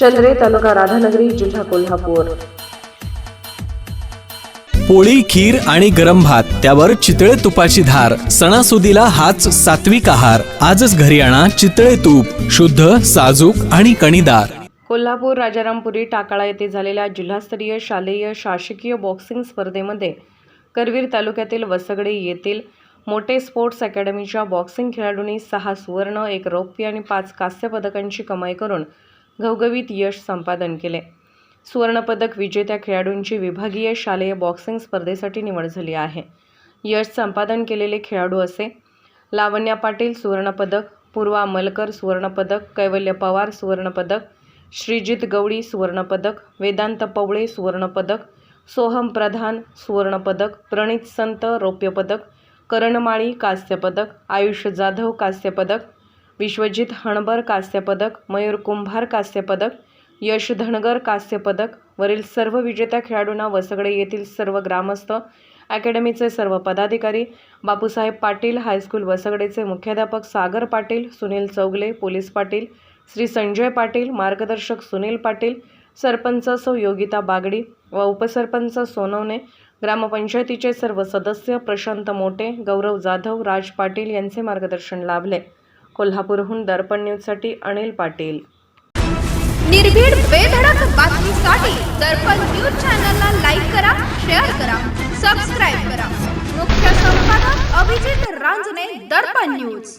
चंद्रे तालुका राधानगरी जिल्हा कोल्हापूर. पोळी खीर आणि गरम भात त्यावर चितळे तुपाची धार सणासुदीला हाच सात्विक आहार. आजच घरी आणा चितळे तूप शुद्ध साजूक आणि कणीदार. कोल्हापूर राजारामपुरी टाकाळा येथे झालेल्या जिल्हास्तरीय शालेय शासकीय बॉक्सिंग स्पर्धेमध्ये करवीर तालुक्यातील वसगडे येथील मोठे स्पोर्ट्स अकॅडमीच्या बॉक्सिंग खेळाडूंनी सहा सुवर्ण एक रौप्य आणि पाच कांस्य पदकांची कमाई करून घवघवीत यश संपादन केले. सुवर्णपदक विजेत्या खेळाडूंची विभागीय शालेय बॉक्सिंग स्पर्धेसाठी निवड झाली आहे. यश संपादन केलेले खेळाडू असे लावण्या पाटील सुवर्णपदक पूर्वा मलकर सुवर्णपदक कैवल्य पवार सुवर्णपदक श्रीजित गवळी सुवर्णपदक वेदांत पवळे सुवर्णपदक सोहम प्रधान सुवर्णपदक प्रणित संत रौप्यपदक करणमाळी कांस्यपदक आयुष जाधव कांस्यपदक विश्वजित हणबर कांस्यपदक मयूर कुंभार कांस्यपदक यश धनगर कांस्यपदक वरील सर्व विजेत्या खेळाडूंना वसगडे येथील सर्व ग्रामस्थ अकॅडमीचे सर्व पदाधिकारी बापूसाहेब पाटील हायस्कूल वसगडेचे मुख्याध्यापक सागर पाटील सुनील चौगले पोलीस पाटील श्री संजय पाटील मार्गदर्शक सुनील पाटील सरपंच सौ योगिता बागडी व उपसरपंच सोनवणे ग्रामपंचायतीचे सर्व सदस्य प्रशांत मोटे गौरव जाधव राज पाटील यांचे मार्गदर्शन लाभले. कोल्हापूरहून दर्पण न्यूजसाठी अनिल पाटील. निर्भीड बेधडक बातमीसाठी दर्पण न्यूज चॅनलला लाईक करा शेअर करा सबस्क्राईब करा. मुख्य संपादक अभिजित रांजणे दर्पण न्यूज.